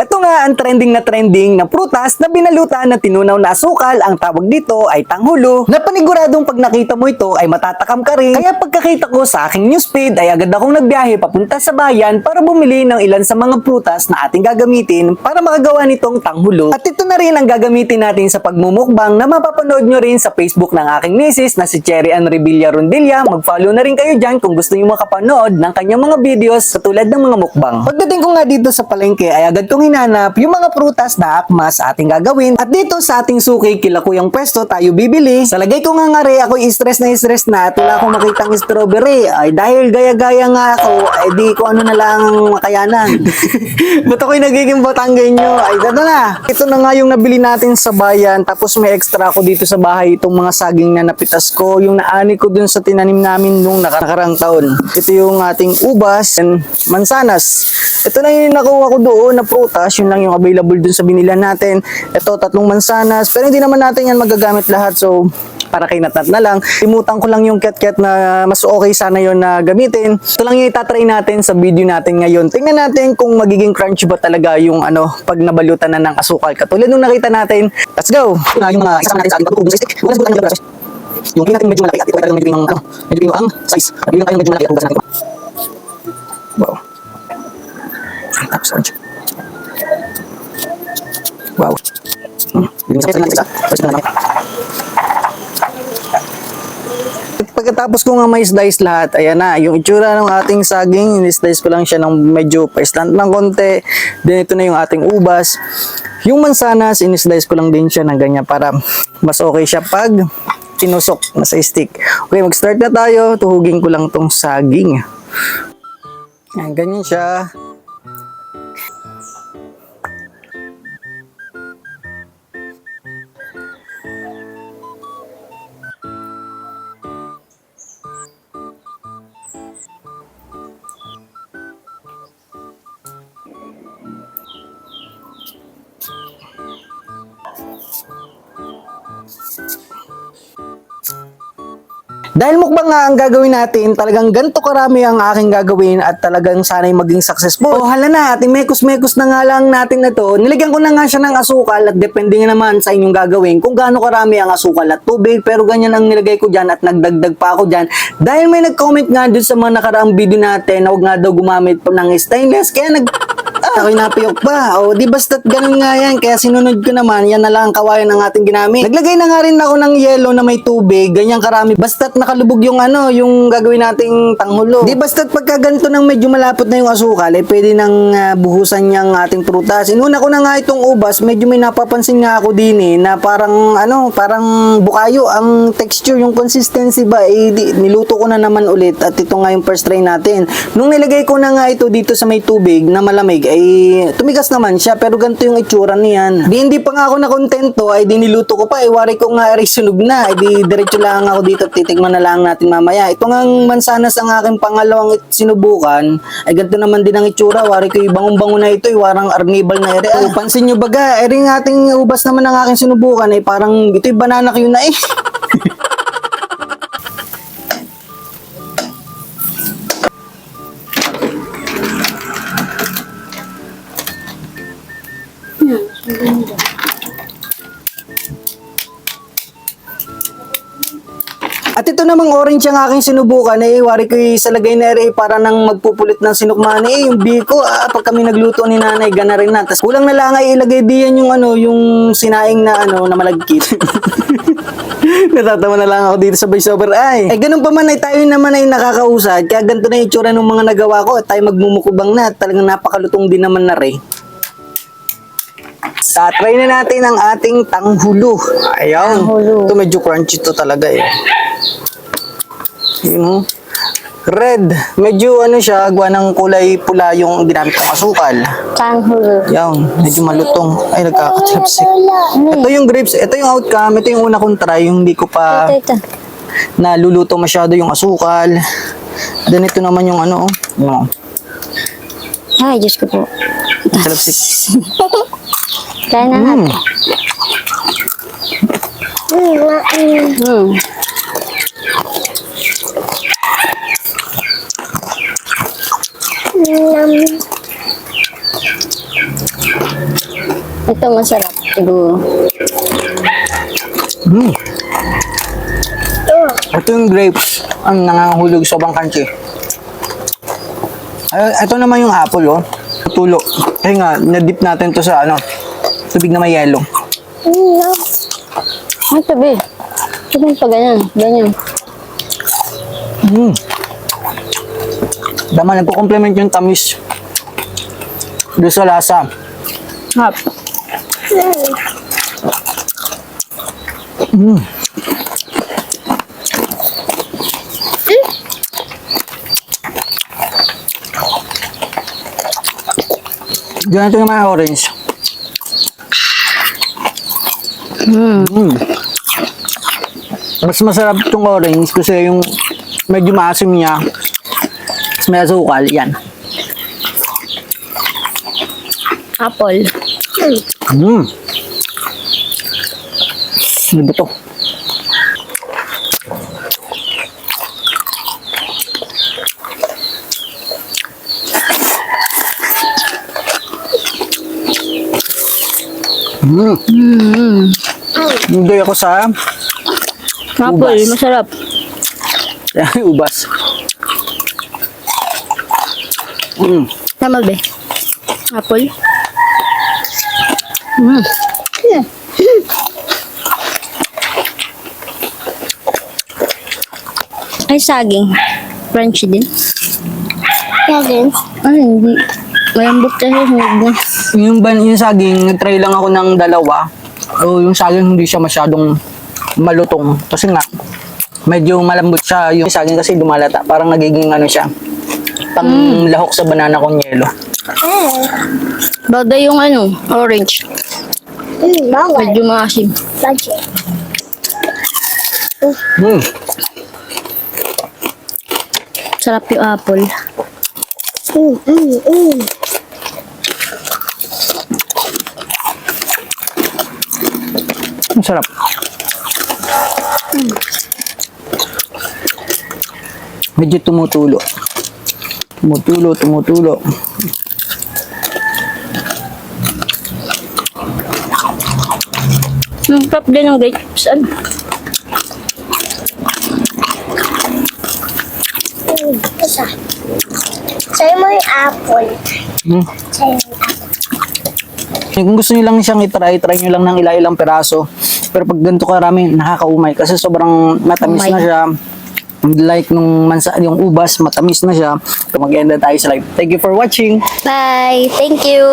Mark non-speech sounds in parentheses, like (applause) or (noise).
Ito nga ang trending na trending na prutas na binalutan na tinunaw na asukal. Ang tawag dito ay tanghulo. Na paniguradong pag nakita mo ito ay matatakam ka rin. Kaya pagkakita ko sa aking newsfeed ay agad akong nagbiyahe papunta sa bayan para bumili ng ilan sa mga prutas na ating gagamitin para makagawa nitong tanghulo. At ito na rin ang gagamitin natin sa pagmumukbang na mapapanood nyo rin sa Facebook ng aking misis na si Cherry Ann Revilla Rondilla. Mag-follow na rin kayo dyan kung gusto nyo makapanood ng kanyang mga videos sa tulad ng mga mukbang. Pagdating ko nga dito sa palengke ay agad kong hinanap yung mga prutas na akmas sa ating gagawin. At dito sa ating suki, kila kuyang pwesto, tayo bibili. Sa lagay ko nga nga rin, ako stress na stress na at wala akong makitang strawberry. Ay dahil gaya-gaya nga ako, ay di ko ano na lang makayanan. (laughs) Ba't ako'y nagiging Batanggenyo? Ay gano'n na. Ito na nga yung nabili natin sa bayan. Tapos may extra ako dito sa bahay itong mga saging na napitas ko. Yung naani ko dun sa tinanim namin nung naka- nakarang taon. Ito yung ating ubas and mansanas. Ito na yung nakuha ko doon na prutas. Yun lang yung available dun sa binila natin. Ito, tatlong mansanas. Pero hindi naman natin yan magagamit lahat. So, para kay Natnat na lang. Limutan ko lang yung cat-cat na mas okay sana yon na gamitin. Ito lang yung itatry natin sa video natin ngayon. Tingnan natin kung magiging crunchy ba talaga yung ano, pag nabalutan na ng asukal. Katulad nung nakita natin. Let's go! Na yung mga isama natin sa ating pagkukubo sa stick. Wala sa butan ng Yung tingin natin medyo malaki at ito ay talagang medyo yung ano, medyo yung ang size. At yung medyo malaki at hugas natin. Wow. Ang tapos orange. Wow. Hmm. Yung. Tapos na namin. Pagkatapos ko nga may slice lahat, ayan na, yung itsura ng ating saging, in-slice ko lang siya ng medyo pa-slant ng konti. Then ito na yung ating ubas. Yung mansanas, in-slice ko lang din siya ng ganyan para mas okay siya pag tinusok na sa stick. Okay, mag-start na tayo. Tuhugin ko lang tong saging. Ayan, ganyan siya. Dahil mukbang nga ang gagawin natin, talagang ganito karami ang aking gagawin at talagang sana'y maging successful. Oh, hala na, ating mekos-mekos na nga lang natin na to. Nilagyan ko na nga siya ng asukal at depende nga naman sa inyong gagawin kung gaano karami ang asukal at tubig. Pero ganyan ang nilagay ko dyan at nagdagdag pa ako dyan. Dahil may nag-comment nga dun sa mga nakaraang video natin na huwag nga daw gumamit po ng stainless. Kaya nag ako'y napiyok pa. O, di basta't ganun nga yan. Kaya sinunod ko naman, yan na lang ang kawayan ng ating ginamit. Naglagay na nga rin ako ng yellow na may tubig. Ganyan karami. Basta't nakalubog yung ano, yung gagawin nating tanghulo. Di basta't pagka ganito ng medyo malapot na yung asukal, eh pwede nang ah, buhusan niyang ating prutas. Inuna ko na nga itong ubas, medyo may napapansin nga ako din eh, na parang ano, parang bukayo ang texture, yung consistency ba, eh, di, niluto ko na naman ulit at ito nga yung first try natin. Nung nilagay ko na nga ito dito sa may tubig na malamig, ay tumigas naman siya pero ganito yung itsura niyan. Di hindi pa nga ako nakontento ay di niluto ko pa ay wari ko nga ay sunog na ay di diretso lang ako dito titikman na lang natin mamaya. Ito nga mansanas ang aking pangalawang sinubukan ay ganito naman din ang itsura. Wari ko ibangong-bango na ito ay warang arnibal na ere. Oh, pansin nyo baga, ere ng ating ubas naman ang aking sinubukan ay parang ito'y banana Q na eh. At ito namang orange ang aking sinubukan eh, wari ko sa lagay na ere para nang magpupulit ng sinukmani eh, yung biko, ah, pag kami nagluto ni nanay, gana rin na. Tapos kulang na lang ay ilagay diyan yung ano, yung sinaing na ano, na malagkit. (laughs) Natatawa na lang ako dito sa voiceover. Ay, eh ganun pa man ay tayo naman ay nakakausad. Kaya ganito na yung itsura ng mga nagawa ko. At tayo magmumukubang na. Talagang napakalutong din naman na rin. Sa try na natin ang ating tanghulo. Ayan. Tanghulo. Ito medyo crunchy to talaga eh. Yun oh. Red. Medyo ano siya, gawa ng kulay pula yung ginamit ng asukal. Tanghulo. Yan, medyo malutong. Ay, nagkakatrapsik. Ito yung grapes, ito yung outcome, ito yung una kong try, yung hindi ko pa Ito, ito. naluluto masyado yung asukal. Then ito naman yung ano, oh. Yung, Ay, Diyos ko po. trapsik. (laughs) Kaya na Mm. natin. Hmm. Ito masarap siguro. Mm. Ito yung grapes ang nangangahulog sobrang crunchy. Ay, ito naman yung apple, oh. Tulo. Kasi nga, na-dip natin to sa, ano, tubig na may yelo. Ay, tabi. Ito pa ganyan. Ganyan. Mm. Dama, nagko-complement yung tamis. Doon sa lasa. Hap. Mm. Ganito naman ang orange. Mm. Mm. Mas masarap itong orange kasi yung medyo maasim niya. Mas may asukal. Yan. Apple. Mm. Ano ba to? Mm. Mm. Enjoy ako sa Apple. Ubas. Masarap. (laughs) ubas. Mm. Tama ba? Apple. Mm. Ay, saging. Crunchy din. Saging? Ay, hindi. Malambot kasi na. Yung, ban, yung saging, try lang ako ng dalawa. O yung saging hindi siya masyadong malutong. Kasi nga, medyo malambot siya. Yung saging kasi lumalata. Parang nagiging ano siya. Pang lahok sa banana kong yelo. Bagay yung ano, orange. Mm, bawal. Medyo maasim. Budget. Mm. Sarap yung apple. Mm, mm, mm. Ang sarap. Medyo tumutulo. Tumutulo, tumutulo. Ang sarap din ng grapes. Ano? Isa. Sa'yo mo yung apple. Mm. Sa'yo yung apple. Kung gusto niyo lang siyang itry, try niyo lang ng ilang-ilang peraso. Pero pag ganito karami, nakakaumay. Kasi sobrang matamis Umay. na siya. Like nung mansa, yung ubas, matamis na siya. So mag-end na tayo sa live. Thank you for watching. Bye! Thank you!